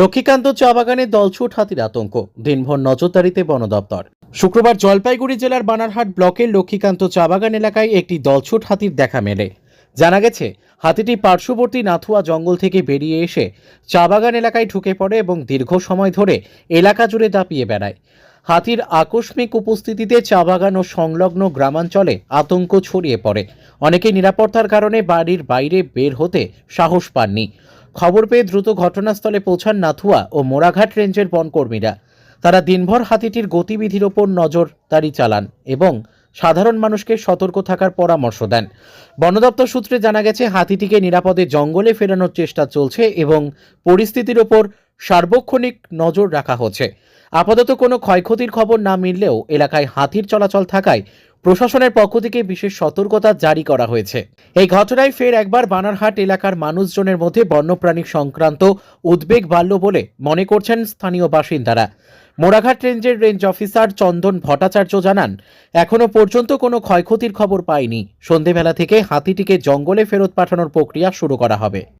লক্ষ্মীকান্ত চা বাগানে দলছুট হাতির আতঙ্ক। দিনভর নজরদারিতে বন দপ্তর। শুক্রবার জলপাইগুড়ি জেলার বানারহাট ব্লকের লক্ষ্মীকান্ত চা বাগান এলাকায় একটি দলছুট হাতির দেখা মেলে। জানা গেছে, হাতিটি পার্শ্ববর্তী নাথুয়া জঙ্গল থেকে বেরিয়ে এসে চা বাগান এলাকায় ঢুকে পড়ে এবং দীর্ঘ সময় ধরে এলাকা জুড়ে দাপিয়ে বেড়ায়। হাতির আকস্মিক উপস্থিতিতে চা বাগান ও সংলগ্ন গ্রামাঞ্চলে আতঙ্ক ছড়িয়ে পড়ে। অনেকে নিরাপত্তার কারণে বাড়ির বাইরে বের হতে সাহস পাননি। খবর পেয়ে দ্রুত ঘটনাস্থলে পৌঁছান নাথুয়া ও মোড়াঘাট রেঞ্জের বনকর্মীরা। তারা দিনভর হাতিটির গতিবিধির ওপর নজরদারি চালান এবং সাধারণ মানুষকে সতর্ক থাকার পরামর্শ দেন। বন দপ্তর সূত্রে জানা গেছে, হাতিটিকে নিরাপদে জঙ্গলে ফেরানোর চেষ্টা চলছে এবং পরিস্থিতির ওপর সার্বক্ষণিক নজর রাখা হচ্ছে। আপাতত কোনো ক্ষয়ক্ষতির খবর না মিললেও এলাকায় হাতির চলাচল থাকায় প্রশাসনের পক্ষ থেকে বিশেষ সতর্কতা জারি করা হয়েছে। এই ঘটনায় ফের একবার বানারহাট এলাকার মানুষজনের মধ্যে বন্যপ্রাণী সংক্রান্ত উদ্বেগ বাড়ল বলে মনে করছেন স্থানীয় বাসিন্দারা। মোড়াঘাট রেঞ্জের রেঞ্জ অফিসার চন্দন ভট্টাচার্য জানান এখনও পর্যন্ত কোনো ক্ষয়ক্ষতির খবর পায়নি সন্ধেবেলা থেকে হাতিটিকে জঙ্গলে ফেরত পাঠানোর প্রক্রিয়া শুরু করা হবে।